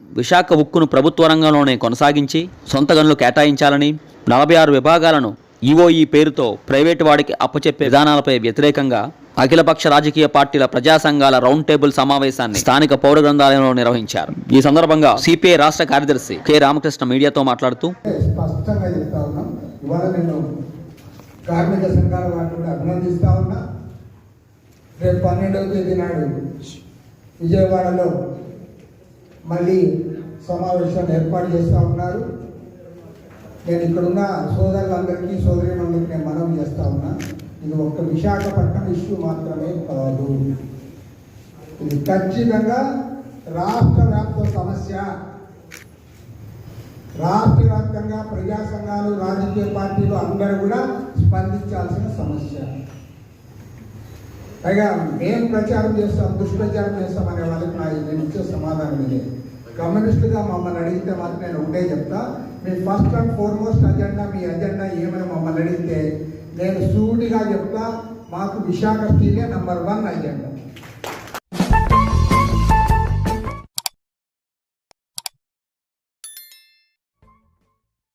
విశాఖ ఉక్కును ప్రభుత్వ రంగంలోనే కొనసాగించి సొంత గనులు కేటాయించాలని నలభై ఆరు విభాగాలను ఈఓఈ పేరుతో ప్రైవేటు వాడికి అప్పచెప్పే విధానాలపై వ్యతిరేకంగా అఖిలపక్ష రాజకీయ పార్టీల ప్రజా సంఘాల రౌండ్ టేబుల్ సమావేశాన్ని స్థానిక పౌర గ్రంథాలయంలో నిర్వహించారు. ఈ సందర్భంగా సిపిఐ రాష్ట్ర కార్యదర్శి కె. రామకృష్ణ మీడియాతో మాట్లాడుతూ కార్మిక సంఘాల వారిని అభినందిస్తా ఉన్నా. రేపు పన్నెండవ తేదీ నాడు విజయవాడలో మళ్ళీ సమావేశాన్ని ఏర్పాటు చేస్తూ ఉన్నారు. నేను ఇక్కడున్న సోదరులందరికీ సోదరులందరికీ నేను మనవి చేస్తా ఉన్నా. ఇది ఒక్క విశాఖపట్నం ఇష్యూ మాత్రమే కాదు. ఇది ఖచ్చితంగా రాష్ట్ర వ్యాప్త సమస్య. రాష్ట్ర వ్యాప్తంగా ప్రజా సంఘాలు రాజకీయ పార్టీలు అందరూ కూడా స్పందించాల్సిన సమస్య. పైగా మేము ప్రచారం చేస్తాం దుష్ప్రచారం చేస్తాం అనే వాళ్ళకి నా నేను ఇచ్చే సమాధానం ఇదే. కమ్యూనిస్టుగా మమ్మల్ని అడిగితే మాత్రం నేను ఒకటే చెప్తా మీ ఫస్ట్ అండ్ ఫోర్మోస్ట్ అజెండా మీ అజెండా ఏమని మమ్మల్ని అడిగితే నేను సూటిగా చెప్తా మాకు విశాఖ స్టీలే నంబర్ వన్ అజెండా.